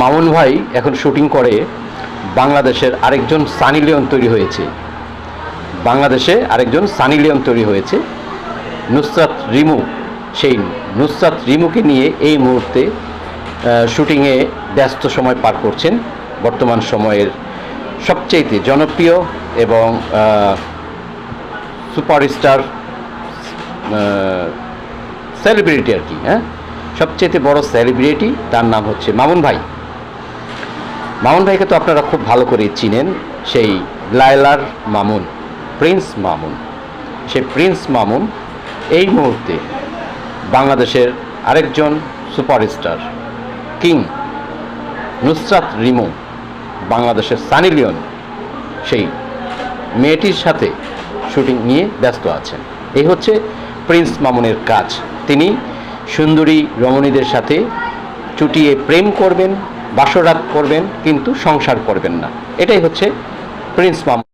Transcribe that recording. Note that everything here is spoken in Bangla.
মামুন ভাই এখন শুটিং করে বাংলাদেশের আরেকজন সানি লিওন তৈরি হয়েছে। বাংলাদেশে আরেকজন সানি লিওন তৈরি হয়েছে। নুসরাত রিমু, সেই নুসরাত রিমুকে নিয়ে এই মুহূর্তে শুটিংয়ে ব্যস্ত সময় পার করছেন বর্তমান সময়ের সবচেয়ে জনপ্রিয় এবং সুপারস্টার সেলিব্রিটি আর কি হ্যাঁ? সবচেয়ে বড় সেলিব্রিটি, তার নাম হচ্ছে মামুন ভাই। মামুন ভাইকে তো আপনারা খুব ভালো করে চিনেন, সেই লায়লার মামুন, প্রিন্স মামুন। সেই প্রিন্স মামুন এই মুহূর্তে বাংলাদেশের আরেকজন সুপারস্টার, কিং নুসরাত রিমু, বাংলাদেশের সানি লিওন, সেই মেয়েটির সাথে শুটিং নিয়ে ব্যস্ত আছেন। এই হচ্ছে প্রিন্স মামুনের কাজ। তিনি সুন্দরী রমণীদের সাথে চুটিয়ে প্রেম করবেন বাসরাত করবেন কিন্তু সংসার করবেন না। এটাই হচ্ছে প্রিন্স মামুন